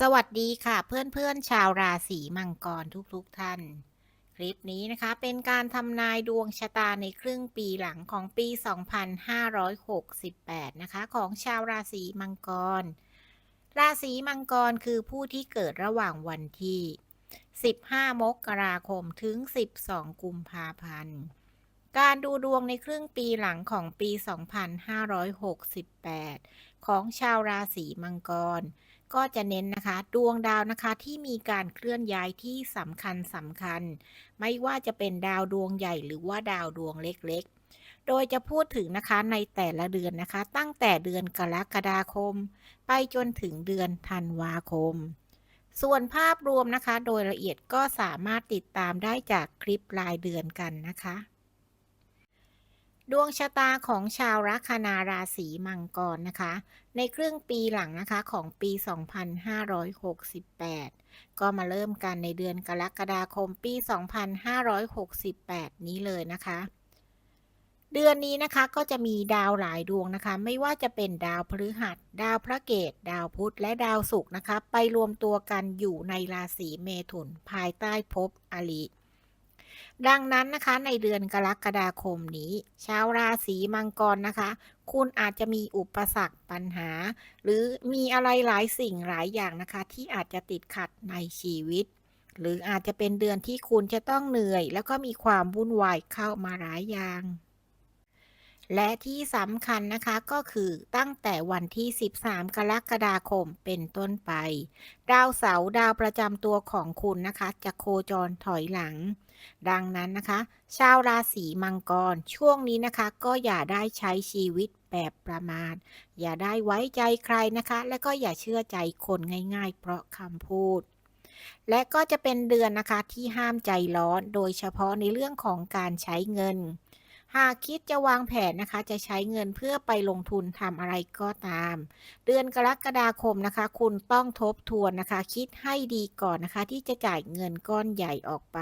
สวัสดีค่ะเพื่อนๆชาวราศีมังกรทุกๆท่าน คลิปนี้นะคะเป็นการทำนายดวงชะตาในครึ่งปีหลังของปี 2568 นะคะ ของชาวราศีมังกร ราศีมังกรคือผู้ที่เกิดระหว่างวันที่ 15 มกราคมถึง 12 กุมภาพันธ์ การดูดวงในครึ่งปีหลังของปี 2568 ของชาวราศีมังกร ก็จะเน้นนะคะ ดวงดาวนะคะที่มีการเคลื่อนย้ายที่สำคัญสำคัญ ไม่ว่าจะเป็นดาวดวงใหญ่หรือว่าดาวดวงเล็กๆ โดยจะพูดถึงนะคะในแต่ละเดือนนะคะ ตั้งแต่เดือนกรกฎาคม ไปจนถึงเดือนธันวาคม ส่วนภาพรวมนะคะ โดยละเอียดก็สามารถติดตามได้จากคลิปรายเดือนกันนะคะ ดวงชะตาของชาวลัคนาราศีมังกรนะคะ ในครึ่งปีหลังนะคะของปี 2568 ก็มาเริ่มกันในเดือนกรกฎาคมปี 2568 นี้เลยนะคะ เดือนนี้นะคะก็จะมีดาวหลายดวงนะคะ ไม่ว่าจะเป็นดาวพฤหัส ดาวพระเกตดาวพุธและดาวศุกร์นะคะ ไปรวมตัวกันอยู่ในราศีเมถุนภายใต้ภพอลิ ดังนั้นนะคะในเดือนกรกฎาคมนี้ ชาวราศีมังกรนะคะ คุณอาจจะมีอุปสรรคปัญหา หรือมีอะไรหลายสิ่งหลายอย่างนะคะ ที่อาจจะติดขัดในชีวิต หรืออาจจะเป็นเดือนที่คุณจะต้องเหนื่อย แล้วก็มีความวุ่นวายเข้ามาหลายอย่าง และที่สำคัญนะคะก็คือตั้งแต่วันที่ 13 กรกฎาคมเป็นต้นไป ดาวเสาร์ดาวประจำตัวของคุณนะคะ จะโคจรถอยหลัง ดังนั้นนะคะ ชาวราศีมังกรช่วงนี้นะคะ ก็อย่าได้ใช้ชีวิตแบบประมาทอย่าได้ไว้ใจใครนะคะ และก็อย่าเชื่อใจคนง่าย ๆ เพราะคำพูดและก็จะเป็นเดือนนะคะที่ห้ามใจร้อน โดยเฉพาะในเรื่องของการใช้เงิน หากคิดจะวางแผนนะคะ จะใช้เงินเพื่อไปลงทุนทำอะไรก็ตาม เดือนกรกฎาคมนะคะ คุณต้องทบทวนนะคะ คิดให้ดีก่อนนะคะ ที่จะจ่ายเงินก้อนใหญ่ออกไป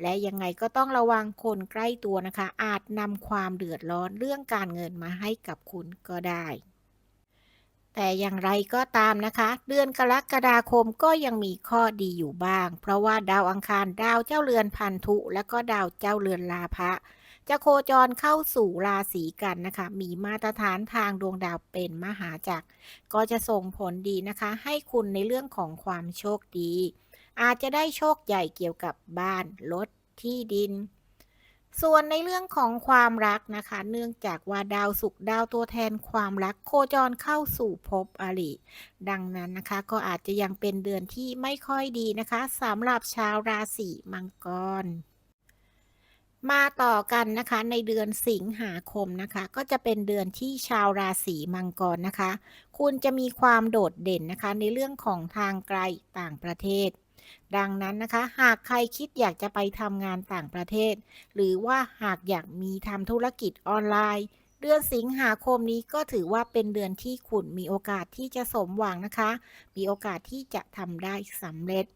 และยังไงก็ต้องระวังคนใกล้ตัวนะคะ อาจนำความเดือดร้อนเรื่องการเงินมาให้กับคุณก็ได้แต่อย่างไรก็ตามนะคะ เดือนกรกฎาคมก็ยังมีข้อดีอยู่บ้าง เพราะว่าดาวอังคารดาวเจ้าเรือนพันธุ และก็ดาวเจ้าเรือนลาภะ จะโคจรเข้าสู่ราศีกันนะคะ มีมาตรฐานทางดวงดาวเป็นมหาจักร ก็จะส่งผลดีนะคะ ให้คุณในเรื่องของความโชคดี อาจจะได้โชคใหญ่เกี่ยวกับบ้าน รถ ที่ดิน ส่วนในเรื่องของความรักนะคะ เนื่องจากว่าดาวศุกร์ดาวตัวแทนความรักโคจรเข้าสู่ภพอริ ดังนั้นนะคะ ก็อาจจะยังเป็นเดือนที่ไม่ค่อยดีนะคะสำหรับชาวราศีมังกร มาต่อกันนะคะในเดือนสิงหาคมนะคะ ก็จะเป็นเดือนที่ชาวราศีมังกรนะคะ คุณจะมีความโดดเด่นนะคะ ในเรื่องของทางไกลต่างประเทศ ดังนั้นนะคะ หากใครคิดอยากจะไปทำงานต่างประเทศ หรือว่าหากอยากมีทำธุรกิจออนไลน์ เดือนสิงหาคมนี้ก็ถือว่าเป็นเดือนที่คุณมีโอกาสที่จะสมหวังนะคะ มีโอกาสที่จะทำได้สำเร็จ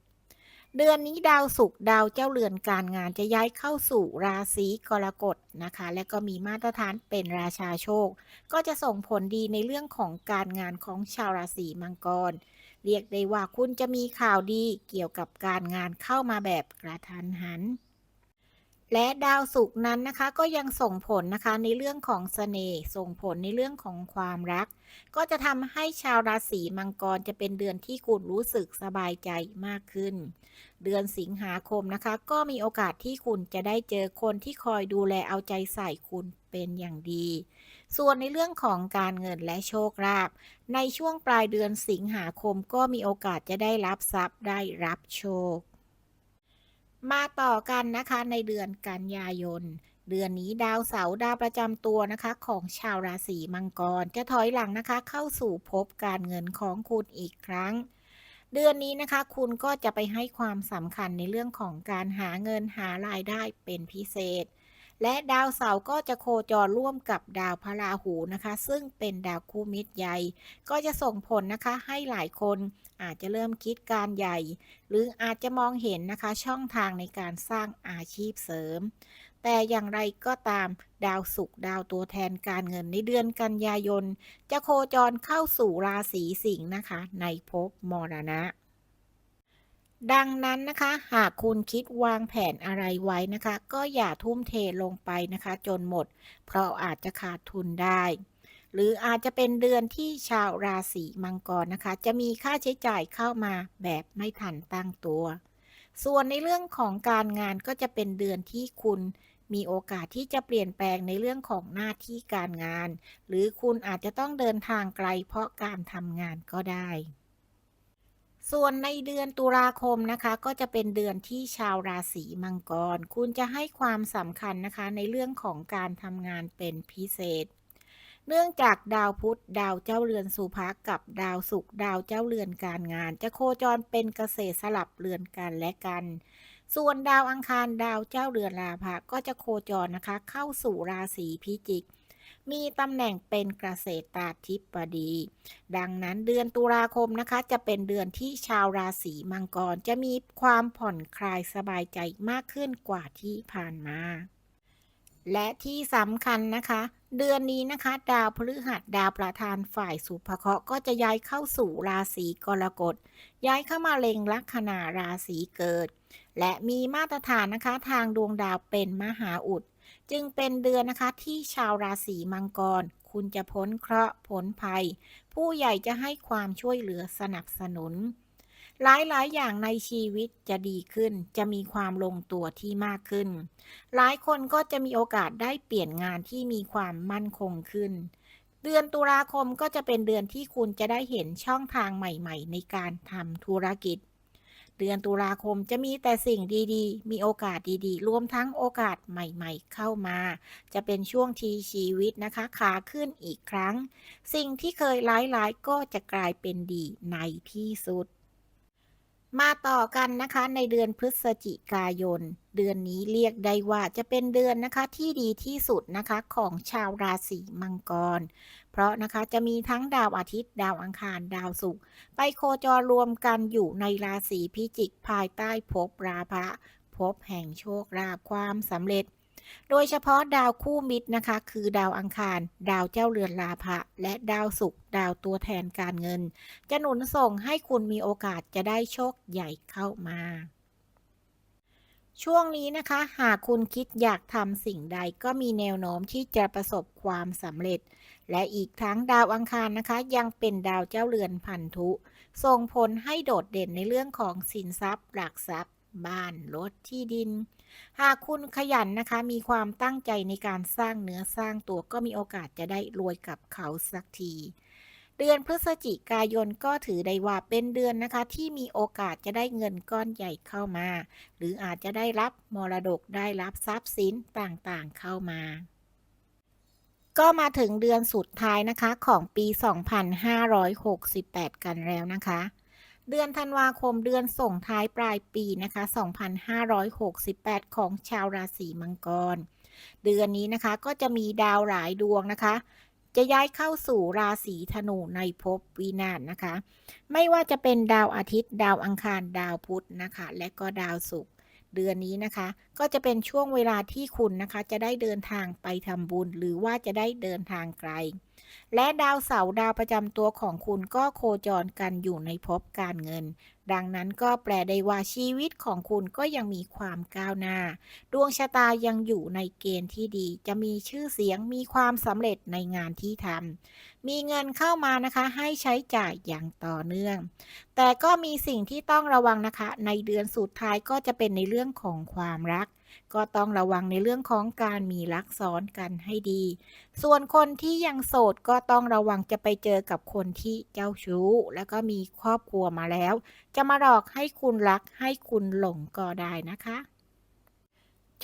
เดือนนี้ดาวศุกร์ดาวเจ้าเรือนการงานจะย้ายเข้าสู่ราศีกรกฎนะคะ และก็มีมาตรฐานเป็นราชาโชค ก็จะส่งผลดีในเรื่องของการงานของชาวราศีมังกร เรียกได้ว่าคุณจะมีข่าวดีเกี่ยวกับการงานเข้ามาแบบกระทันหัน และดาวศุกร์นั้นนะคะ ก็ยังส่งผลนะคะในเรื่องของเสน่ห์ส่งผลในเรื่องของความรัก ก็จะทำให้ชาวราศีมังกรจะเป็นเดือนที่คุณรู้สึกสบายใจมากขึ้น เดือนสิงหาคมนะคะ ก็มีโอกาสที่คุณจะได้เจอคนที่คอยดูแลเอาใจใส่คุณเป็นอย่างดี ส่วนในเรื่องของการเงินและโชคลาภในช่วงปลายเดือนสิงหาคมก็มีโอกาสจะได้รับทรัพย์ได้รับโชค มาต่อกันนะคะในเดือนกันยายน เดือนนี้ดาวเสาร์ดาวประจำตัวนะคะ ของชาวราศีมังกร จะถอยหลังนะคะ เข้าสู่ภพการเงินของคุณอีกครั้ง เดือนนี้นะคะ คุณก็จะไปให้ความสำคัญในเรื่องของการหาเงินหารายได้เป็นพิเศษ และดาวเสาร์ก็จะโคจรร่วมกับดาวพระราหูนะคะ ซึ่งเป็นดาวคู่มิตรใหญ่ ก็จะส่งผลนะคะให้หลายคนอาจจะเริ่มคิดการใหญ่ หรืออาจจะมองเห็นนะคะช่องทางในการสร้างอาชีพเสริม แต่อย่างไรก็ตามดาวศุกร์ดาวตัวแทนการเงินในเดือนกันยายน จะโคจรเข้าสู่ราศีสิงห์นะคะ ในภพมรณะ ดังนั้นนะคะหากคุณคิดวางแผนอะไรไว้นะคะ ก็อย่าทุ่มเทลงไปนะคะ จนหมด เพราะอาจจะขาดทุนได้ หรืออาจจะเป็นเดือนที่ชาวราศีมังกรนะคะ จะมีค่าใช้จ่ายเข้ามาแบบไม่ทันตั้งตัว ส่วนในเรื่องของการงานก็จะเป็นเดือนที่คุณมีโอกาสที่จะเปลี่ยนแปลงในเรื่องของหน้าที่การงาน หรือคุณอาจจะต้องเดินทางไกลเพราะการทำงานก็ได้ ส่วนในเดือนตุลาคมนะคะ ก็จะเป็นเดือนที่ชาวราศีมังกร คุณจะให้ความสำคัญนะคะ ในเรื่องของการทำงานเป็นพิเศษ เนื่องจากดาวพุธดาวเจ้าเรือนสุภะกับดาวศุกร์ดาวเจ้าเรือนการงาน จะโคจรเป็นเกษตรสลับเรือนกันและกัน ส่วนดาวอังคารดาวเจ้าเรือนราภะก็จะโคจรนะคะ เข้าสู่ราศีพิจิก มีตำแหน่งเป็นเกษตราธิบดี ดังนั้นเดือนตุลาคมนะคะ จะเป็นเดือนที่ชาวราศีมังกรจะมีความผ่อนคลายสบายใจมากขึ้นกว่าที่ผ่านมา และที่สำคัญนะคะ เดือนนี้นะคะ ดาวพฤหัสดาวประธานฝ่ายสุภเคราะห์ก็จะย้ายเข้าสู่ราศีกรกฎ ย้ายเข้ามาเล็งลัคนาราศีเกิด และมีมาตรฐานนะคะทางดวงดาวเป็นมหาอุด จึงเป็นเดือนนะคะที่ชาวราศีมังกร คุณจะพ้นเคราะห์พ้นภัย ผู้ใหญ่จะให้ความช่วยเหลือสนับสนุน หลายๆ อย่างในชีวิตจะดีขึ้น จะมีความลงตัวที่มากขึ้น หลายคนก็จะมีโอกาสได้เปลี่ยนงานที่มีความมั่นคงขึ้นเดือนตุลาคมก็จะเป็นเดือนที่คุณจะได้เห็นช่องทางใหม่ ๆ ในการทำธุรกิจ เดือนตุลาคมจะมีแต่สิ่งดีๆ มีโอกาสดีๆ รวมทั้งโอกาสใหม่ๆ เข้ามา จะเป็นช่วงทีชีวิตนะคะขาขึ้นอีกครั้ง สิ่งที่เคยร้ายๆก็จะกลายเป็นดีในที่สุด มาต่อกันนะคะในเดือนพฤศจิกายน เดือนนี้เรียกได้ว่าจะเป็นเดือนนะคะที่ดีที่สุดนะคะของชาวราศีมังกร เพราะนะคะจะมีทั้งดาวอาทิตย์ ดาวอังคารดาวศุกร์ไปโคจรรวมกันอยู่ในราศีพิจิกภายใต้ภพราพะภพแห่งโชคลาภความสำเร็จ โดยเฉพาะดาวคู่มิตรนะคะ คือดาวอังคาร ดาวเจ้าเรือนราภะและดาวศุกร์ดาวตัวแทนการเงิน จะหนุนส่งให้คุณมีโอกาสจะได้โชคใหญ่เข้ามาช่วงนี้นะคะ หากคุณคิดอยากทำสิ่งใดก็มีแนวโน้มที่จะประสบความสำเร็จ และอีกทั้งดาวอังคารนะคะ ยังเป็นดาวเจ้าเรือนพันธุ ส่งผลให้โดดเด่นในเรื่องของสินทรัพย์ หลักทรัพย์ บ้านรถที่ดิน หากคุณขยันนะคะ มีความตั้งใจในการสร้างเนื้อสร้างตัวก็มีโอกาสจะได้รวยกับเขาสักทีเดือนพฤศจิกายนก็ถือได้ว่าเป็นเดือนนะคะ ที่มีโอกาสจะได้เงินก้อนใหญ่เข้ามา หรืออาจจะได้รับมรดกได้รับทรัพย์สินต่างๆเข้ามา ก็มาถึงเดือนสุดท้ายนะคะของปี 2568 กันแล้วนะคะ เดือนธันวาคมเดือนส่งท้ายปลายปีนะคะ 2568 ของชาวราศีมังกร เดือนนี้นะคะก็จะมีดาวหลายดวงนะคะ จะย้ายเข้าสู่ราศีธนูในภพวินาศนะคะ ไม่ว่าจะเป็นดาวอาทิตย์ ดาวอังคารดาวพุธนะคะ และก็ดาวศุกร์เดือนนี้นะคะ ก็จะเป็นช่วงเวลาที่คุณนะคะ จะได้เดินทางไปทำบุญ หรือว่าจะได้เดินทางไกล และดาวเสาร์ดาวประจำตัวของคุณก็โคจรกันอยู่ในภพการเงิน ดังนั้นก็แปลได้ว่าชีวิตของคุณก็ยังมีความก้าวหน้า ดวงชะตายังอยู่ในเกณฑ์ที่ดี จะมีชื่อเสียงมีความสำเร็จในงานที่ทำมีเงินเข้ามานะคะให้ใช้จ่ายอย่างต่อเนื่อง แต่ก็มีสิ่งที่ต้องระวังนะคะ ในเดือนสุดท้ายก็จะเป็นในเรื่องของความรัก ก็ต้องระวังในเรื่องของการมีรักซ้อนกันให้ดี ส่วนคนที่ยังโสดก็ต้องระวังจะไปเจอกับคนที่เจ้าชู้ แล้วก็มีครอบครัวมาแล้ว จะมาหลอกให้คุณรักให้คุณหลงก็ได้นะคะ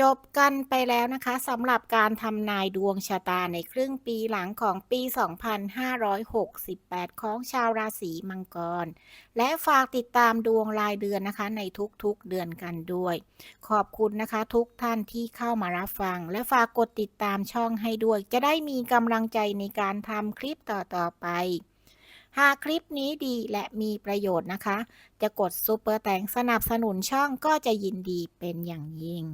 จบกันไปแล้วนะคะสำหรับการทำนายดวงชะตาในครึ่งปีหลังของปี 2568 ของชาวราศีมังกร และฝากติดตามดวงรายเดือนนะคะ ในทุกๆเดือนกันด้วย ขอบคุณนะคะทุกท่านที่เข้ามารับฟัง และฝากกดติดตามช่องให้ด้วย จะได้มีกำลังใจในการทำคลิปต่อๆไปหากคลิปนี้ดีและมีประโยชน์นะคะ จะกดซุปเปอร์แตงสนับสนุนช่องก็จะยินดีเป็นอย่างยิ่ง